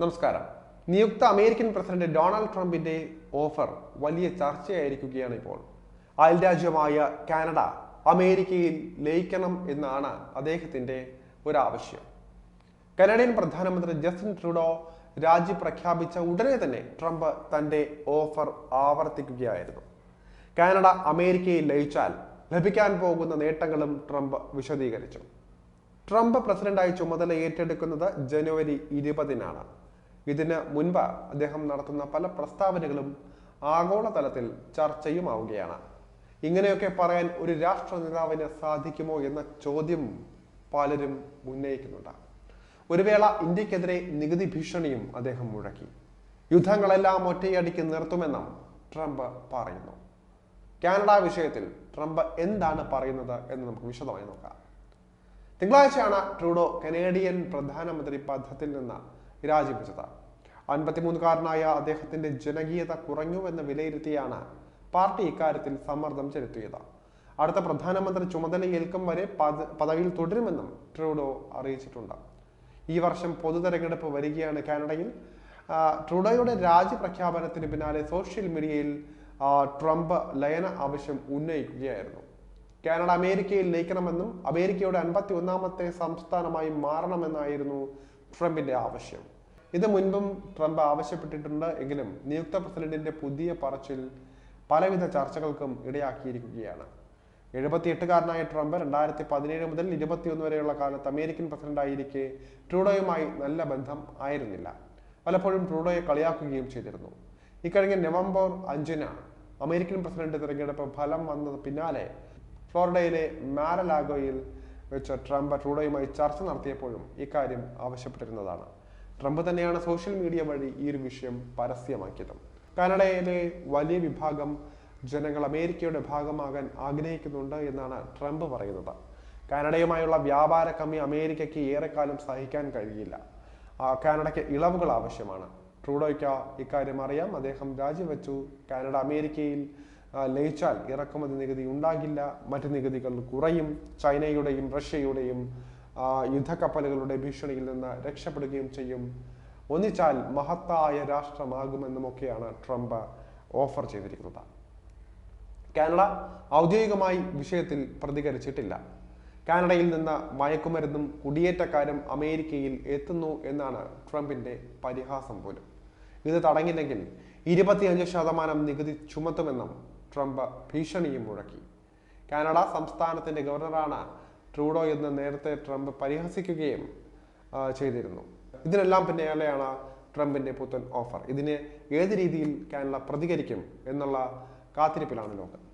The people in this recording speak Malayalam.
നമസ്കാരം. നിയുക്ത അമേരിക്കൻ പ്രസിഡന്റ് ഡൊണാൾഡ് ട്രംപിന്റെ ഓഫർ വലിയ ചർച്ചയായിരിക്കുകയാണ് ഇപ്പോൾ. അയൽരാജ്യമായ കാനഡ അമേരിക്കയിൽ ലയിക്കണം എന്നാണ് അദ്ദേഹത്തിന്റെ ഒരാവശ്യം. കനഡിയൻ പ്രധാനമന്ത്രി ജസ്റ്റിൻ ട്രൂഡോ രാജി പ്രഖ്യാപിച്ച ഉടനെ തന്നെ ട്രംപ് തന്റെ ഓഫർ ആവർത്തിക്കുകയായിരുന്നു. കാനഡ അമേരിക്കയിൽ ലയിച്ചാൽ ലഭിക്കാൻ പോകുന്ന നേട്ടങ്ങളും ട്രംപ് വിശദീകരിച്ചു. ട്രംപ് പ്രസിഡന്റായി ചുമതല ഏറ്റെടുക്കുന്നത് ജനുവരി ഇരുപതിനാണ്. ഇതിന് മുൻപ് അദ്ദേഹം നടത്തുന്ന പല പ്രസ്താവനകളും ആഗോളതലത്തിൽ ചർച്ചയുമാവുകയാണ്. ഇങ്ങനെയൊക്കെ പറയാൻ ഒരു രാഷ്ട്ര നേതാവിന് സാധിക്കുമോ എന്ന ചോദ്യം പലരും ഉന്നയിക്കുന്നുണ്ട്. ഒരു വേള ഇന്ത്യക്കെതിരെ നികുതി ഭീഷണിയും അദ്ദേഹം മുഴക്കി. യുദ്ധങ്ങളെല്ലാം ഒറ്റയടിക്ക് നിർത്തുമെന്നും ട്രംപ് പറയുന്നു. കാനഡ വിഷയത്തിൽ ട്രംപ് എന്താണ് പറയുന്നത് എന്ന് നമുക്ക് വിശദമായി നോക്കാം. തിങ്കളാഴ്ചയാണ് ട്രൂഡോ കനേഡിയൻ പ്രധാനമന്ത്രി പദത്തിൽ നിന്ന് രാജിവെച്ചത്. അൻപത്തിമൂന്നുകാരനായ അദ്ദേഹത്തിന്റെ ജനകീയത കുറഞ്ഞുവെന്ന് വിലയിരുത്തിയാണ് പാർട്ടി ഇക്കാര്യത്തിൽ സമ്മർദ്ദം ചെലുത്തിയത്. അടുത്ത പ്രധാനമന്ത്രി ചുമതലയേൽക്കും വരെ പദ- പദവിയിൽ തുടരുമെന്നും ട്രൂഡോ അറിയിച്ചിട്ടുണ്ട്. ഈ വർഷം പൊതു തെരഞ്ഞെടുപ്പ് വരികയാണ് കാനഡയിൽ. ട്രൂഡോയുടെ രാജി പ്രഖ്യാപനത്തിന് പിന്നാലെ സോഷ്യൽ മീഡിയയിൽ ട്രംപ് ലയന ആവശ്യം ഉന്നയിക്കുകയായിരുന്നു. കാനഡ അമേരിക്കയിൽ ലയിക്കണമെന്നും അമേരിക്കയുടെ അൻപത്തി ഒന്നാമത്തെ സംസ്ഥാനമായി മാറണമെന്നായിരുന്നു ട്രംപിന്റെ ആവശ്യം. ഇത് മുൻപും ട്രംപ് ആവശ്യപ്പെട്ടിട്ടുണ്ട് എങ്കിലും നിയുക്ത പ്രസിഡന്റിന്റെ പുതിയ പറച്ചിൽ പലവിധ ചർച്ചകൾക്കും ഇടയാക്കിയിരിക്കുകയാണ്. എഴുപത്തിയെട്ടുകാരനായ ട്രംപ് രണ്ടായിരത്തി പതിനേഴ് മുതൽ ഇരുപത്തിയൊന്ന് വരെയുള്ള കാലത്ത് അമേരിക്കൻ പ്രസിഡന്റായിരിക്കെ ട്രൂഡോയുമായി നല്ല ബന്ധം ആയിരുന്നില്ല. പലപ്പോഴും ട്രൂഡോയെ കളിയാക്കുകയും ചെയ്തിരുന്നു. ഇക്കഴിഞ്ഞ നവംബർ അഞ്ചിന് അമേരിക്കൻ പ്രസിഡന്റ് തിരഞ്ഞെടുപ്പ് ഫലം വന്നത് പിന്നാലെ. ഫ്ലോറിഡയിലെ മാരലാഗോയിൽ വെച്ച് ട്രംപ് ട്രൂഡോയുമായി ചർച്ച നടത്തിയപ്പോഴും ഇക്കാര്യം ആവശ്യപ്പെട്ടിരുന്നതാണ്. ട്രംപ് തന്നെയാണ് സോഷ്യൽ മീഡിയ വഴി ഈ ഒരു വിഷയം പരസ്യമാക്കിയത്. കാനഡയിലെ വലിയ വിഭാഗം ജനങ്ങൾ അമേരിക്കയുടെ ഭാഗമാകാൻ ആഗ്രഹിക്കുന്നുണ്ട് എന്നാണ് ട്രംപ് പറയുന്നത്. കാനഡയുമായുള്ള വ്യാപാര കമ്മി അമേരിക്കയ്ക്ക് ഏറെക്കാലം സഹിക്കാൻ കഴിയില്ല. കാനഡയ്ക്ക് ഇളവുകൾ ആവശ്യമാണ്. ട്രൂഡോയ്ക്ക് ഇക്കാര്യം അറിയാം. അദ്ദേഹം രാജിവെച്ചു. കാനഡ അമേരിക്കയിൽ ലയിച്ചാൽ ഇറക്കുമതി നികുതി ഉണ്ടാകില്ല. മറ്റ് നികുതികൾ കുറയും. ചൈനയുടെയും റഷ്യയുടെയും യുദ്ധക്കപ്പലുകളുടെ ഭീഷണിയിൽ നിന്ന് രക്ഷപ്പെടുകയും ചെയ്യും. ഒന്നിച്ചാൽ മഹത്തായ രാഷ്ട്രമാകുമെന്നുമൊക്കെയാണ് ട്രംപ് ഓഫർ ചെയ്തിരിക്കുന്നത്. കാനഡ ഔദ്യോഗികമായി വിഷയത്തിൽ പ്രതികരിച്ചിട്ടില്ല. കാനഡയിൽ നിന്ന് മയക്കുമരുന്നും കുടിയേറ്റക്കാരും അമേരിക്കയിൽ എത്തുന്നു എന്നാണ് ട്രംപിന്റെ പരിഹാസം പോലും. ഇത് തടങ്ങില്ലെങ്കിൽ ഇരുപത്തിയഞ്ച് ശതമാനം നികുതി ചുമത്തുമെന്നും ട്രംപ് ഭീഷണിയും മുഴക്കി. കാനഡ സംസ്ഥാനത്തിന്റെ ഗവർണറാണ് ട്രൂഡോ എന്ന് നേരത്തെ ട്രംപ് പരിഹസിക്കുകയും ചെയ്തിരുന്നു. ഇതിനെല്ലാം പിന്നെയാണ് ട്രംപിന്റെ പുത്തൻ ഓഫർ. ഇതിന് ഏത് രീതിയിൽ കാനഡ പ്രതികരിക്കും എന്നുള്ള കാത്തിരിപ്പിലാണ് ലോകം.